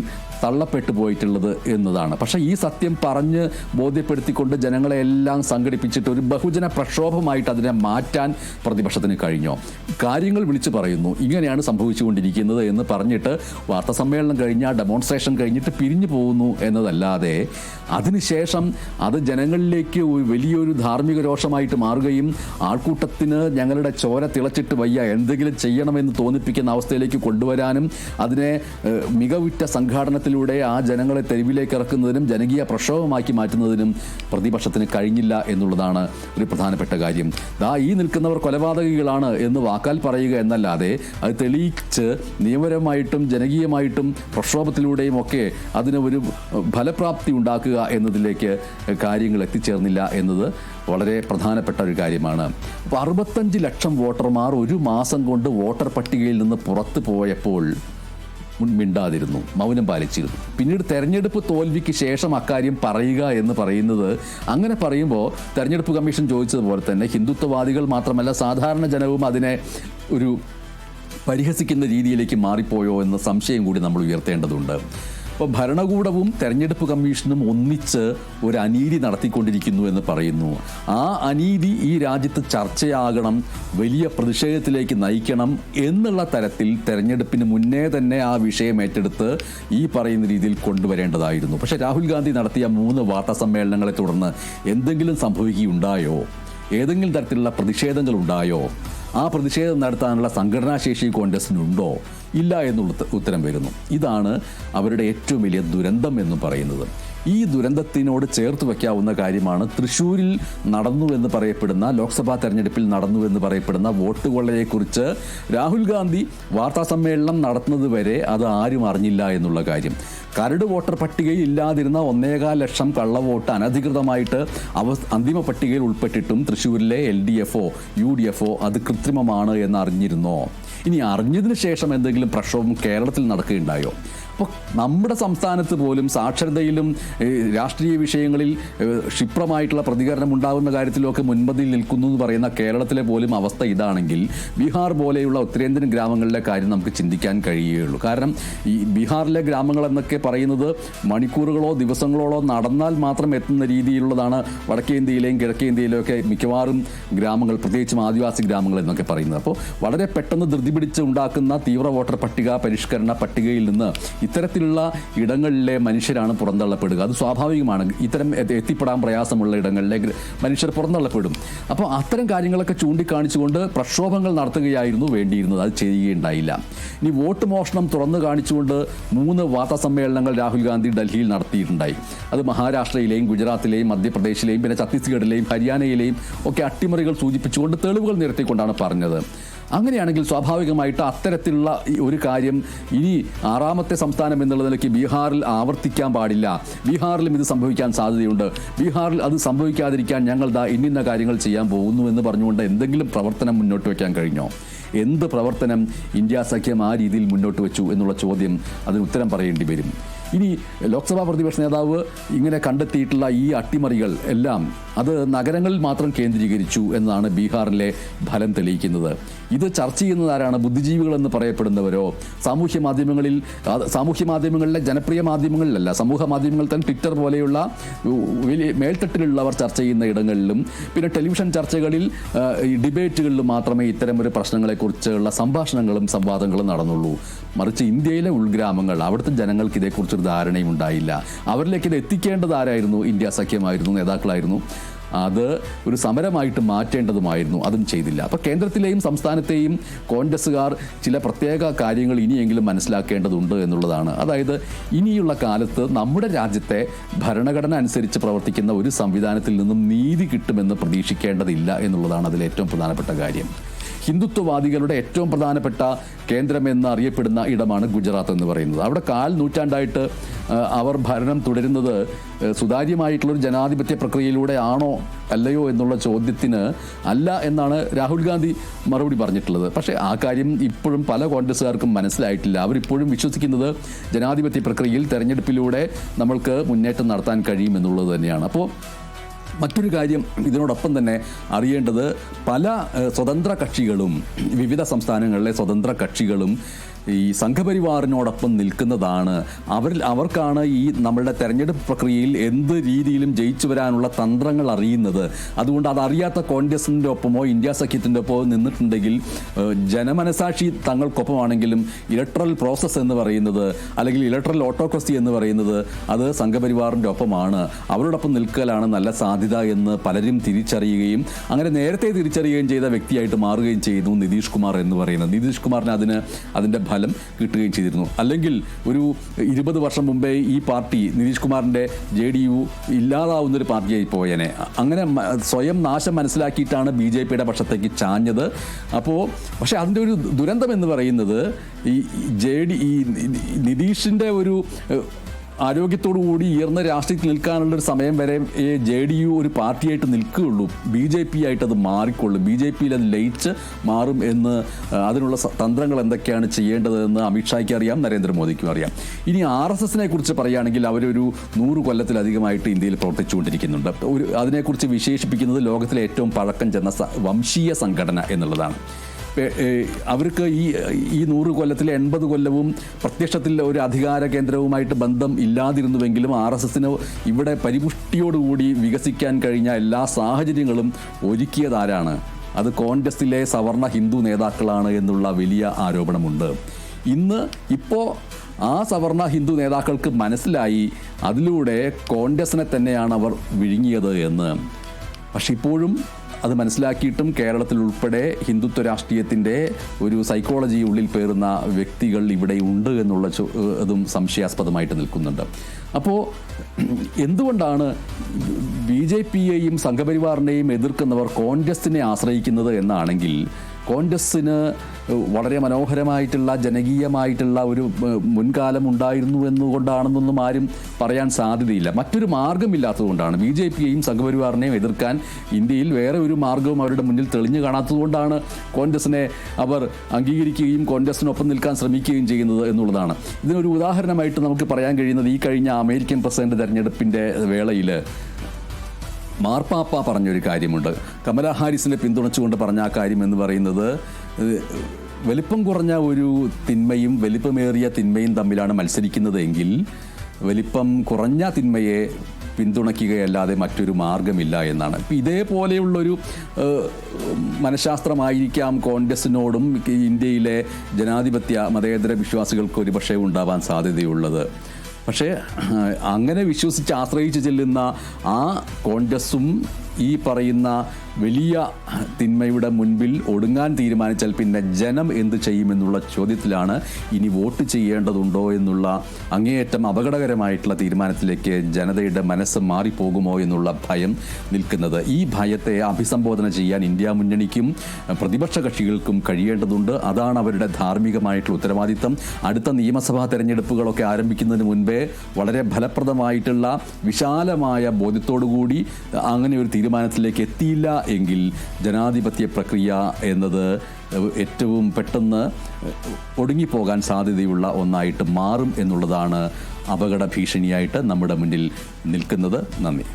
തള്ളപ്പെട്ടു പോയിട്ടുള്ളത് എന്നതാണ്. പക്ഷേ ഈ സത്യം പറഞ്ഞ് ബോധ്യപ്പെടുത്തിക്കൊണ്ട് ജനങ്ങളെ എല്ലാം സംഘടിപ്പിച്ചിട്ട് ഒരു ബഹുജന പ്രക്ഷോഭമായിട്ട് അതിനെ മാറ്റാൻ പ്രതിപക്ഷത്തിന് കഴിഞ്ഞോ? കാര്യങ്ങൾ വിളിച്ചു പറയുന്നു. ഇങ്ങനെയാണ് സംഭവിച്ചുകൊണ്ടിരിക്കുന്നത് എന്ന് പറഞ്ഞിട്ട് വാർത്താ സമ്മേളനം കഴിഞ്ഞ ഡെമോൺസ്ട്രേഷൻ കഴിഞ്ഞിട്ട് പിരിഞ്ഞു പോകുന്നു എന്നതല്ലാതെ അതിനുശേഷം അത് ജനങ്ങളിലേക്ക് വലിയൊരു ധാർമ്മിക രോഷമായിട്ട് മാറുകയും ആൾക്കൂട്ടത്തിന് ഞങ്ങളുടെ ചോര തിളച്ചിട്ട് വയ്യ എന്തെങ്കിലും ചെയ്യണമെന്ന് തോന്നിപ്പിക്കുന്ന അവസ്ഥയിലേക്ക് കൊണ്ടുവരാനും അതിനെ മികവുറ്റ സംഘാടനത്തിലൂടെ ആ ജനങ്ങളെ തെരുവിലേക്ക് ഇറക്കുന്നതിനും ജനകീയ പ്രക്ഷോഭമാക്കി മാറ്റുന്നതിനും പ്രതിപക്ഷത്തിന് കഴിഞ്ഞില്ല എന്നുള്ളതാണ് ഒരു പ്രധാനപ്പെട്ട കാര്യം. ദാ ഈ നിൽക്കുന്നവർ കൊലപാതകികളാണ് എന്ന് വാക്കാൽ പറയുക എന്നല്ലാതെ അത് തെളിയിച്ച് നിയമപരമായിട്ടും ജനകീയമായിട്ടും പ്രക്ഷോഭത്തിലൂടെയും ഒക്കെ അതിന് ഒരു ഫലപ്രാപ്തി ഉണ്ടാക്കുക എന്നതിലേക്ക് കാര്യങ്ങൾ എത്തിച്ചേർന്നില്ല എന്നത് വളരെ പ്രധാനപ്പെട്ട ഒരു കാര്യമാണ്. അപ്പോൾ അറുപത്തഞ്ച് ലക്ഷം വോട്ടർമാർ ഒരു മാസം കൊണ്ട് വോട്ടർ പട്ടികയിൽ നിന്ന് പുറത്തു പോയപ്പോൾ മിണ്ടാതിരുന്നു മൗനം പാലിച്ചിരുന്നു. പിന്നീട് തെരഞ്ഞെടുപ്പ് തോൽവിക്ക് ശേഷം അക്കാര്യം പറയുക എന്ന് പറയുന്നത് അങ്ങനെ പറയുമ്പോൾ തെരഞ്ഞെടുപ്പ് കമ്മീഷൻ ചോദിച്ചതുപോലെ തന്നെ ഹിന്ദുത്വവാദികൾ മാത്രമല്ല സാധാരണ ജനവും അതിനെ ഒരു പരിഹസിക്കുന്ന രീതിയിലേക്ക് മാറിപ്പോയോ എന്ന സംശയം കൂടി നമ്മൾ ഉയർത്തേണ്ടതുണ്ട്. അപ്പോൾ ഭരണകൂടവും തെരഞ്ഞെടുപ്പ് കമ്മീഷനും ഒന്നിച്ച് ഒരു അനീതി നടത്തിക്കൊണ്ടിരിക്കുന്നു എന്ന് പറയുന്നു. ആ അനീതി ഈ രാജ്യത്ത് ചർച്ചയാകണം വലിയ പ്രതിഷേധത്തിലേക്ക് നയിക്കണം എന്നുള്ള തരത്തിൽ തെരഞ്ഞെടുപ്പിന് മുന്നേ തന്നെ ആ വിഷയം ഏറ്റെടുത്ത് ഈ പറയുന്ന രീതിയിൽ കൊണ്ടുവരേണ്ടതായിരുന്നു. പക്ഷേ രാഹുൽ ഗാന്ധി നടത്തിയ മൂന്ന് വാർത്താ സമ്മേളനങ്ങളെ തുടർന്ന് എന്തെങ്കിലും സംഭവിക്കുകയുണ്ടായോ? ഏതെങ്കിലും തരത്തിലുള്ള പ്രതിഷേധങ്ങൾ ഉണ്ടായോ ആ പ്രതിഷേധം നടത്താനുള്ള സംഘടനാശേഷി കോൺഗ്രസിനുണ്ടോ? ഇല്ല എന്നുള്ള ഉത്തരം വരുന്നു. ഇതാണ് അവരുടെ ഏറ്റവും വലിയ ദുരന്തം എന്ന് പറയുന്നത്. ഈ ദുരന്തത്തിനോട് ചേർത്ത് വയ്ക്കാവുന്ന കാര്യമാണ് തൃശ്ശൂരിൽ നടന്നു എന്ന് പറയപ്പെടുന്ന ലോക്സഭാ തെരഞ്ഞെടുപ്പിൽ നടന്നു എന്ന് പറയപ്പെടുന്ന വോട്ട് കൊള്ളയെക്കുറിച്ച് രാഹുൽ ഗാന്ധി വാർത്താ സമ്മേളനം നടത്തുന്നത് വരെ അത് ആരും അറിഞ്ഞില്ല എന്നുള്ള കാര്യം. കരട് വോട്ടർ പട്ടികയിൽ ഇല്ലാതിരുന്ന ഒന്നേകാൽ ലക്ഷം കള്ളവോട്ട് അനധികൃതമായിട്ട് അവ അന്തിമ പട്ടികയിൽ ഉൾപ്പെട്ടിട്ടും തൃശ്ശൂരിലെ എൽ ഡി എഫോ യു ഡി എഫോ അത് കൃത്രിമമാണ് എന്ന് അറിഞ്ഞിരുന്നോ ഇനി അറിഞ്ഞതിന് ശേഷം എന്തെങ്കിലും പ്രക്ഷോഭം കേരളത്തിൽ നടക്കുകയുണ്ടായോ? അപ്പോൾ നമ്മുടെ സംസ്ഥാനത്ത് പോലും സാക്ഷരതയിലും രാഷ്ട്രീയ വിഷയങ്ങളിൽ ക്ഷിപ്രമായിട്ടുള്ള പ്രതികരണം ഉണ്ടാകുന്ന കാര്യത്തിലൊക്കെ മുൻപന്തിയിൽ നിൽക്കുന്നു എന്ന് പറയുന്ന കേരളത്തിലെ പോലും അവസ്ഥ ഇതാണെങ്കിൽ ബീഹാർ പോലെയുള്ള ഉത്തരേന്ത്യൻ ഗ്രാമങ്ങളിലെ കാര്യം നമുക്ക് ചിന്തിക്കാൻ കഴിയുകയുള്ളൂ. കാരണം ഈ ബീഹാറിലെ ഗ്രാമങ്ങൾ എന്നൊക്കെ പറയുന്നത് മണിക്കൂറുകളോ ദിവസങ്ങളോളോ നടന്നാൽ മാത്രം എത്തുന്ന രീതിയിലുള്ളതാണ് വടക്കേ ഇന്ത്യയിലെയും കിഴക്കേ ഇന്ത്യയിലെയും ഒക്കെ മിക്കവാറും ഗ്രാമങ്ങൾ പ്രത്യേകിച്ചും ആദിവാസി ഗ്രാമങ്ങൾ എന്നൊക്കെ പറയുന്നത്. അപ്പോൾ വളരെ പെട്ടെന്ന് ധൃതി പിടിച്ച് ഉണ്ടാക്കുന്ന തീവ്ര വോട്ടർ പട്ടിക പരിഷ്കരണ പട്ടികയിൽ നിന്ന് ഇത്തരത്തിലുള്ള ഇടങ്ങളിലെ മനുഷ്യരാണ് പുറന്തള്ളപ്പെടുക. അത് സ്വാഭാവികമാണ്. ഇത്തരം എത്തിപ്പെടാൻ പ്രയാസമുള്ള ഇടങ്ങളിലെ മനുഷ്യർ പുറന്തള്ളപ്പെടും. അപ്പോൾ അത്തരം കാര്യങ്ങളൊക്കെ ചൂണ്ടിക്കാണിച്ചുകൊണ്ട് പ്രക്ഷോഭങ്ങൾ നടത്തുകയായിരുന്നു വേണ്ടിയിരുന്നത്. അത് ചെയ്യുകയുണ്ടായില്ല. ഇനി വോട്ട് മോഷണം തുറന്നു കാണിച്ചുകൊണ്ട് മൂന്ന് വാർത്താ സമ്മേളനങ്ങൾ രാഹുൽ ഗാന്ധി ഡൽഹിയിൽ നടത്തിയിട്ടുണ്ടായി. അത് മഹാരാഷ്ട്രയിലെയും ഗുജറാത്തിലെയും മധ്യപ്രദേശിലെയും പിന്നെ ഛത്തീസ്ഗഡിലെയും ഹരിയാനയിലെയും ഒക്കെ അട്ടിമറികൾ സൂചിപ്പിച്ചുകൊണ്ട് തെളിവുകൾ നിരത്തിക്കൊണ്ടാണ് പറഞ്ഞത്. അങ്ങനെയാണെങ്കിൽ സ്വാഭാവികമായിട്ട് അത്തരത്തിലുള്ള ഒരു കാര്യം ഇനി ആറാമത്തെ സംസ്ഥാനം എന്നുള്ള നിലയ്ക്ക് ബീഹാറിൽ ആവർത്തിക്കാൻ പാടില്ല. ബീഹാറിലും ഇത് സംഭവിക്കാൻ സാധ്യതയുണ്ട്. ബീഹാറിൽ അത് സംഭവിക്കാതിരിക്കാൻ ഞങ്ങൾ ദാ ഇന്നിന്ന കാര്യങ്ങൾ ചെയ്യാൻ പോകുന്നു എന്ന് പറഞ്ഞുകൊണ്ട് എന്തെങ്കിലും പ്രവർത്തനം മുന്നോട്ട് വയ്ക്കാൻ കഴിഞ്ഞോ? എന്ത് പ്രവർത്തനം ഇന്ത്യ സഖ്യം ആ രീതിയിൽ മുന്നോട്ട് വെച്ചു എന്നുള്ള ചോദ്യം അതിന് ഉത്തരം പറയേണ്ടി വരും. ഇനി ലോക്സഭാ പ്രതിപക്ഷ നേതാവ് ഇങ്ങനെ കണ്ടെത്തിയിട്ടുള്ള ഈ അട്ടിമറികൾ എല്ലാം അത് നഗരങ്ങളിൽ മാത്രം കേന്ദ്രീകരിച്ചു എന്നാണ് ബീഹാറിലെ ഫലം തെളിയിക്കുന്നത്. ഇത് ചർച്ച ചെയ്യുന്നത് ആരാണ്? ബുദ്ധിജീവികൾ എന്ന് പറയപ്പെടുന്നവരോ? സാമൂഹ്യ മാധ്യമങ്ങളിൽ സാമൂഹ്യ മാധ്യമങ്ങളിലെ ജനപ്രിയ മാധ്യമങ്ങളിലല്ല സമൂഹ മാധ്യമങ്ങൾ തന്നെ ട്വിറ്റർ പോലെയുള്ള വലിയ മേൽത്തട്ടിലുള്ളവർ ചർച്ച ചെയ്യുന്ന ഇടങ്ങളിലും പിന്നെ ടെലിവിഷൻ ചർച്ചകളിൽ ഡിബേറ്റുകളിലും മാത്രമേ ഇത്തരം ഒരു പ്രശ്നങ്ങളെക്കുറിച്ചുള്ള സംഭാഷണങ്ങളും സംവാദങ്ങളും നടന്നുള്ളൂ. മറിച്ച് ഇന്ത്യയിലെ ഉൾഗ്രാമങ്ങൾ അവിടുത്തെ ജനങ്ങൾക്ക് ഇതേക്കുറിച്ചൊരു ധാരണയും ഉണ്ടായില്ല അവരിലേക്ക് ഇത് എത്തിക്കേണ്ടത് ആരായിരുന്നു? ഇന്ത്യ സഖ്യമായിരുന്നു നേതാക്കളായിരുന്നു. അത് ഒരു സമരമായിട്ട് മാറ്റേണ്ടതുമായിരുന്നു. അതും ചെയ്തില്ല. അപ്പോൾ കേന്ദ്രത്തിലെയും സംസ്ഥാനത്തെയും കോൺഗ്രസ്സുകാർ ചില പ്രത്യേക കാര്യങ്ങൾ ഇനിയെങ്കിലും മനസ്സിലാക്കേണ്ടതുണ്ട് എന്നുള്ളതാണ്. അതായത് ഇനിയുള്ള കാലത്ത് നമ്മുടെ രാജ്യത്തെ ഭരണഘടന അനുസരിച്ച് പ്രവർത്തിക്കുന്ന ഒരു സംവിധാനത്തിൽ നിന്നും നീതി കിട്ടുമെന്ന് പ്രതീക്ഷിക്കേണ്ടതില്ല എന്നുള്ളതാണ് അതിൽ ഏറ്റവും പ്രധാനപ്പെട്ട കാര്യം. ഹിന്ദുത്വവാദികളുടെ ഏറ്റവും പ്രധാനപ്പെട്ട കേന്ദ്രമെന്ന് അറിയപ്പെടുന്ന ഇടമാണ് ഗുജറാത്ത് എന്ന് പറയുന്നത്. അവിടെ കാൽ നൂറ്റാണ്ടായിട്ട് അവർ ഭരണം തുടരുന്നത് സുതാര്യമായിട്ടുള്ളൊരു ജനാധിപത്യ പ്രക്രിയയിലൂടെ ആണോ അല്ലയോ എന്നുള്ള ചോദ്യത്തിന് അല്ല എന്നാണ് രാഹുൽ ഗാന്ധി മറുപടി പറഞ്ഞിട്ടുള്ളത്. പക്ഷേ ആ കാര്യം ഇപ്പോഴും പല കോൺഗ്രസ്സുകാർക്കും മനസ്സിലായിട്ടില്ല. അവരിപ്പോഴും വിശ്വസിക്കുന്നത് ജനാധിപത്യ പ്രക്രിയയിൽ തെരഞ്ഞെടുപ്പിലൂടെ നമ്മൾക്ക് മുന്നേറ്റം നടത്താൻ കഴിയും എന്നുള്ളത് തന്നെയാണ്. അപ്പോൾ മറ്റൊരു കാര്യം ഇതിനോടൊപ്പം തന്നെ അറിയേണ്ടത് പല സ്വതന്ത്ര കക്ഷികളും വിവിധ സംസ്ഥാനങ്ങളിലെ സ്വതന്ത്ര കക്ഷികളും ഈ സംഘപരിവാറിനോടൊപ്പം നിൽക്കുന്നതാണ്. അവരിൽ അവർക്കാണ് ഈ നമ്മളുടെ തെരഞ്ഞെടുപ്പ് പ്രക്രിയയിൽ എന്ത് രീതിയിലും ജയിച്ചു വരാനുള്ള തന്ത്രങ്ങൾ അറിയുന്നത്. അതുകൊണ്ട് അതറിയാത്ത കോൺഗ്രസിന്റെ ഒപ്പമോ ഇന്ത്യ സഖ്യത്തിന്റെ ഒപ്പമോ നിന്നിട്ടുണ്ടെങ്കിൽ ജനമനസാക്ഷി തങ്ങൾക്കൊപ്പമാണെങ്കിലും ഇലക്ട്രൽ പ്രോസസ്സ് എന്ന് പറയുന്നത് അല്ലെങ്കിൽ ഇലക്ട്രൽ ഓട്ടോക്രസി എന്ന് പറയുന്നത് അത് സംഘപരിവാറിന്റെ ഒപ്പമാണ്. അവരോടൊപ്പം നിൽക്കലാണ് നല്ല സാധ്യത എന്ന് പലരും തിരിച്ചറിയുകയും അങ്ങനെ നേരത്തെ തിരിച്ചറിയുകയും ചെയ്ത വ്യക്തിയായിട്ട് മാറുകയും ചെയ്തു നിതീഷ് കുമാർ എന്ന് പറയുന്നത്. നിതീഷ് കുമാറിന് അതിന് അതിന്റെ ഫലം കിട്ടുകയും ചെയ്തിരുന്നു. അല്ലെങ്കിൽ ഒരു ഇരുപത് വർഷം മുമ്പേ ഈ പാർട്ടി നിതീഷ് കുമാറിന്റെ ജെ ഡി യു ഇല്ലാതാവുന്ന ഒരു പാർട്ടിയായി പോയേനെ. അങ്ങനെ സ്വയം നാശം മനസ്സിലാക്കിയിട്ടാണ് ബി ജെ പിയുടെ പക്ഷത്തേക്ക് ചാഞ്ഞത്. അപ്പോൾ പക്ഷേ അതിന്റെ ഒരു ദുരന്തം എന്ന് പറയുന്നത് ഈ ജെ ഡി ഈ നിതീഷിന്റെ ഒരു ഏഹ്, ആരോഗ്യത്തോടു കൂടി ഉയർന്ന രാഷ്ട്രീയത്തിൽ നിൽക്കാനുള്ള ഒരു സമയം വരെ ജെ ഡി യു ഒരു പാർട്ടിയായിട്ട് നിൽക്കുകയുള്ളൂ. ബി ജെ പി ആയിട്ട് അത് മാറിക്കൊള്ളും. ബി ജെ പിയിൽ അത് ലയിച്ച് മാറും എന്ന് അതിനുള്ള തന്ത്രങ്ങൾ എന്തൊക്കെയാണ് ചെയ്യേണ്ടതെന്ന് അമിത്ഷായ്ക്ക് അറിയാം നരേന്ദ്രമോദിക്കും അറിയാം. ഇനി ആർ എസ് എസിനെ കുറിച്ച് പറയുകയാണെങ്കിൽ അവരൊരു നൂറ് കൊല്ലത്തിലധികമായിട്ട് ഇന്ത്യയിൽ പ്രവർത്തിച്ചുകൊണ്ടിരിക്കുന്നുണ്ട്. ഒരു അതിനെക്കുറിച്ച് വിശേഷിപ്പിക്കുന്നത് ലോകത്തിലെ ഏറ്റവും പഴക്കം ചെന്ന വംശീയ സംഘടന എന്നുള്ളതാണ്. അവർക്ക് ഈ ഈ നൂറ് കൊല്ലത്തിലെ എൺപത് കൊല്ലവും പ്രത്യക്ഷത്തിൽ ഒരു അധികാര കേന്ദ്രവുമായിട്ട് ബന്ധം ഇല്ലാതിരുന്നുവെങ്കിലും ആർ എസ് എസിന് ഇവിടെ പരിപുഷ്ടിയോടുകൂടി വികസിക്കാൻ കഴിഞ്ഞ എല്ലാ സാഹചര്യങ്ങളും ഒരുക്കിയതാരാണ്? അത് കോൺഗ്രസിലെ സവർണ ഹിന്ദു നേതാക്കളാണ് എന്നുള്ള വലിയ ആരോപണമുണ്ട്. ഇന്ന് ഇപ്പോൾ ആ സവർണ ഹിന്ദു നേതാക്കൾക്ക് മനസ്സിലായി അതിലൂടെ കോൺഗ്രസിനെ തന്നെയാണ് അവർ വിഴുങ്ങിയത് എന്ന്. പക്ഷെ ഇപ്പോഴും അത് മനസ്സിലാക്കിയിട്ടും കേരളത്തിൽ ഉൾപ്പെടെ ഹിന്ദുത്വ രാഷ്ട്രീയത്തിന്റെ ഒരു സൈക്കോളജി ഉള്ളിൽ പേറുന്ന വ്യക്തികൾ ഇവിടെ ഉണ്ട് എന്നുള്ള അതും സംശയാസ്പദമായിട്ട് നിൽക്കുന്നുണ്ട്. അപ്പോൾ എന്തുകൊണ്ടാണ് ബി ജെ പിയെയും സംഘപരിവാറിനെയും എതിർക്കുന്നവർ കോൺഗ്രസിനെ ആശ്രയിക്കുന്നത് എന്നാണെങ്കിൽ കോൺഗ്രസ്സിന് വളരെ മനോഹരമായിട്ടുള്ള ജനകീയമായിട്ടുള്ള ഒരു മുൻകാലം ഉണ്ടായിരുന്നു എന്നുകൊണ്ടാണെന്നൊന്നും ആരും പറയാൻ സാധ്യതയില്ല. മറ്റൊരു മാർഗമില്ലാത്തതുകൊണ്ടാണ് ബി ജെ പിയെയും സംഘപരിവാറിനെയും എതിർക്കാൻ ഇന്ത്യയിൽ വേറെ ഒരു മാർഗവും അവരുടെ മുന്നിൽ തെളിഞ്ഞു കാണാത്തതുകൊണ്ടാണ് കോൺഗ്രസിനെ അവർ അംഗീകരിക്കുകയും കോൺഗ്രസിനൊപ്പം നിൽക്കാൻ ശ്രമിക്കുകയും ചെയ്യുന്നത് എന്നുള്ളതാണ്. ഇതിനൊരു ഉദാഹരണമായിട്ട് നമുക്ക് പറയാൻ കഴിയുന്നത് ഈ കഴിഞ്ഞ അമേരിക്കൻ പ്രസിഡന്റ് തെരഞ്ഞെടുപ്പിന്റെ വേളയിൽ മാർപ്പാപ്പ പറഞ്ഞൊരു കാര്യമുണ്ട്. കമലാ ഹാരിസിനെ പിന്തുണച്ചുകൊണ്ട് പറഞ്ഞ ആ കാര്യം എന്ന് പറയുന്നത് വലിപ്പം കുറഞ്ഞ ഒരു തിന്മയും വലിപ്പമേറിയ തിന്മയും തമ്മിലാണ് മത്സരിക്കുന്നതെങ്കിൽ വലിപ്പം കുറഞ്ഞ തിന്മയെ പിന്തുണയ്ക്കുകയല്ലാതെ മറ്റൊരു മാർഗമില്ല എന്നാണ്. ഇതേപോലെയുള്ളൊരു മനഃശാസ്ത്രമായിരിക്കാം കോൺഗ്രസിനോടും ഇന്ത്യയിലെ ജനാധിപത്യ മതേതര വിശ്വാസികൾക്ക് ഒരുപക്ഷെ ഉണ്ടാവാൻ സാധ്യതയുള്ളത്. പക്ഷേ അങ്ങനെ വിശ്വസിച്ച് ആശ്രയിച്ച് ചെല്ലുന്ന ആ കോൺഗ്രസും ഈ പറയുന്ന വലിയ തിന്മയുടെ മുൻപിൽ ഒടുങ്ങാൻ തീരുമാനിച്ചാൽ പിന്നെ ജനം എന്ത് ചെയ്യുമെന്നുള്ള ചോദ്യത്തിലാണ് ഇനി വോട്ട് ചെയ്യേണ്ടതുണ്ടോ എന്നുള്ള അങ്ങേയറ്റം അപകടകരമായിട്ടുള്ള തീരുമാനത്തിലേക്ക് ജനതയുടെ മനസ്സ് മാറിപ്പോകുമോ എന്നുള്ള ഭയം നിൽക്കുന്നത്. ഈ ഭയത്തെ അഭിസംബോധന ചെയ്യാൻ ഇന്ത്യ മുന്നണിക്കും പ്രതിപക്ഷ കക്ഷികൾക്കും കഴിയേണ്ടതുണ്ട്. അതാണ് അവരുടെ ധാർമ്മികമായിട്ടുള്ള ഉത്തരവാദിത്തം. അടുത്ത നിയമസഭാ തെരഞ്ഞെടുപ്പുകളൊക്കെ ആരംഭിക്കുന്നതിന് മുൻപേ വളരെ ഫലപ്രദമായിട്ടുള്ള വിശാലമായ ബോധ്യത്തോടുകൂടി അങ്ങനെ ഒരു തീരുമാനത്തിലേക്ക് എത്തിയില്ല എങ്കിൽ ജനാധിപത്യ പ്രക്രിയ എന്നത് ഏറ്റവും പെട്ടെന്ന് ഒടുങ്ങിപ്പോകാൻ സാധ്യതയുള്ള ഒന്നായിട്ട് മാറും എന്നുള്ളതാണ് അപകട ഭീഷണിയായിട്ട് നമ്മുടെ മുന്നിൽ നിൽക്കുന്നത്. നന്ദി.